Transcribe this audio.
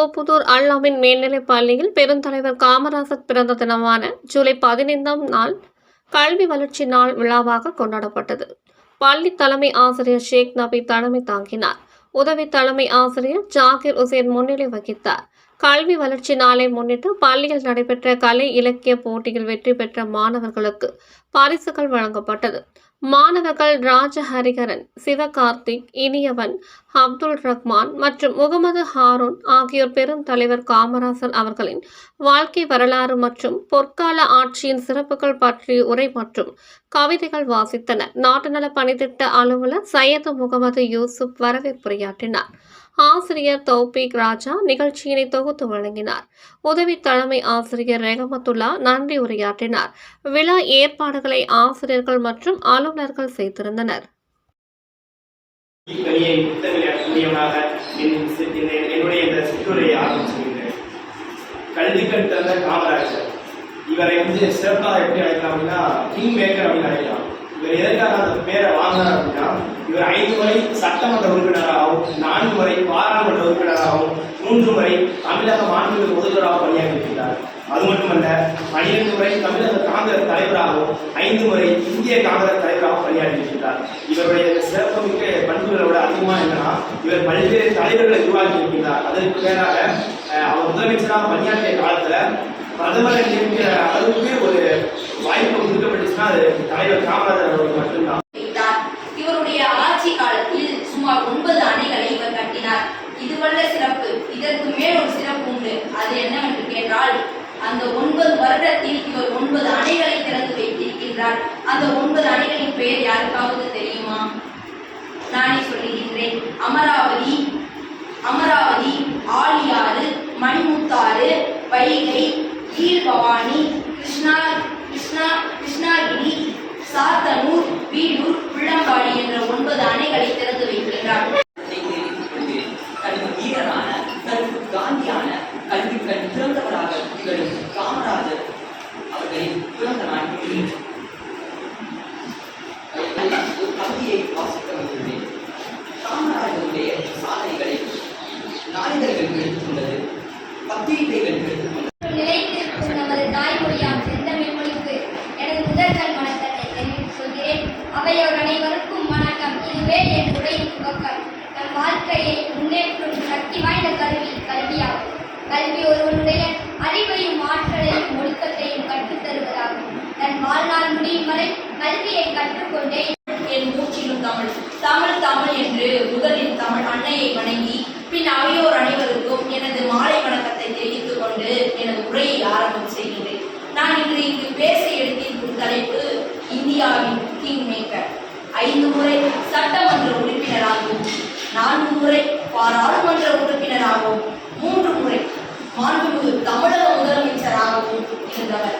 தோப்புதூர் அல்லாமின் மேல்நிலைப் பள்ளியில் பெருந்தலைவர் காமராசர் பிறந்த தினமான ஜூலை பதினைந்தாம் நாள் கல்வி வளர்ச்சி நாள் விழாவாக கொண்டாடப்பட்டது. பள்ளி தலைமை ஆசிரியர் ஷேக் நபி தலைமை தாங்கினார். உதவி தலைமை ஆசிரியர் ஜாகிர் உசேன் முன்னிலை வகித்தார். கல்வி வளர்ச்சி நாளை முன்னிட்டு பள்ளியில் நடைபெற்ற கலை இலக்கிய போட்டியில் வெற்றி பெற்ற மாணவர்களுக்கு பரிசுகள் வழங்கப்பட்டது. மாணவர்கள் ராஜஹரிகரன் சிவகார்த்திக் இனியவன் அப்துல் ரஹ்மான் மற்றும் முகமது ஹாரூன் ஆகியோர் பெரும் தலைவர் காமராசர் அவர்களின் வாழ்க்கை வரலாறு மற்றும் பொற்கால ஆட்சியின் சிறப்புகள் பற்றிய உரை மற்றும் கவிதைகள் வாசித்தனர். நாட்டு நல பணித்திட்ட அலுவலர் சையது முகமது யூசுப் வரவேற்புரையாற்றினார். ஆசிரியர் தௌபிக் ராஜா நிகழ்ச்சியினை தொகுத்து வழங்கினார். உதவி தலைமை ஆசிரியர் ரெகமத்துல்லா நன்றி உரையாற்றினார். விழா ஏற்பாடுகளை ஆசிரியர்கள் மற்றும் ஆளுநர்கள் செய்திருந்தனர். கல்வி கண் காமராஜர் இவரை வந்து சிறப்பாக எப்படி அழைக்கலாம் அப்படின்னா கிங் மேக்கர் அப்படின்னு அழைக்கலாம். இவர் எதற்காக அந்த பேரை வாங்கினார் அப்படின்னா இவர் ஐந்து முறை சட்டமன்ற உறுப்பினராகவும் நான்கு முறை பாராளுமன்ற உறுப்பினராகவும் மூன்று முறை தமிழக மாநில முதல்வராக பணியாற்றியிருக்கிறார். அது மட்டுமல்ல பனிரெண்டு முறை தமிழக காங்கிரஸ் தலைவராகவும் ஐந்து முறை இந்திய காங்கிரஸ் தலைவராகவும் பணியாற்றியிருக்கிறார். இவருடைய சிறப்புமிக்க விட அதிகமா என்னன்னா இவர் பல்வேறு தலைவர்களை உருவாக்கி இருக்கின்றார் அதற்கு மேலாக அவர் முதலமைச்சராக பணியாற்றிய காலத்துல பிரதமரை நியமிக்கிற அளவுக்கு ஒரு வாய்ப்பு கொடுக்கப்பட்டுச்சுன்னா அது தலைவர் காமராஜர் அவர்கள் மட்டும்தான் வைத்தார் இவருடைய ஆட்சி காலத்தில் சுமார் ஒன்பது அணைகளை இவர் கட்டினார் இதுவல்ல சிறப்பு இதற்கு மேல் ஒரு சிறப்பு உண்டு அது என்னவென்று கேட்டால் அந்த ஒன்பது இவர் ஒன்பது அணைகளை திறந்து வைத்திருக்கின்றார். அந்த ஒன்பது அணைகளின் பெயர் யாருக்காவது தெரியுமா? நானே சொல்லுகின்றேன். அமராவதி அமராவதி ஆழியாறு மணிமுத்தாறு வைகை கீழ்பவானி நோக்கம் நம் வாழ்க்கையை முன்னேற்றும் சக்தி வாய்ந்த கல்வி கல்வியாகும். கல்வி ஒருவனுடைய அறிவையும் ஆற்றலையும் ஒழுக்கத்தையும் கற்றுத் தருவதாகும். தன் வாழ்நாள் முடியும் வரை கல்வியை கற்றுக்கொண்டே என் மூச்சிலும் தமிழ். தமிழ் தமிழ் என்று முதலில் தமிழ் அன்னையை வணங்கி பின் அவையோர் அனைவருக்கும் எனது மாலை வணக்கத்தை தெரிவித்துக் கொண்டு எனது உரையை ஆரம்பம் செய்கிறேன் நான் இன்று இங்கு பேச எடுத்திருக்கும் தலைப்பு இந்தியாவின் கிங் மேக்கர் ஐந்து முறை சட்டமன்ற உறுப்பினராகவும் நான்கு முறை பாராளுமன்ற உறுப்பினராகவும் மூன்று முறை மாண்புமிகு தமிழக முதலமைச்சராகவும் இருந்தவர்.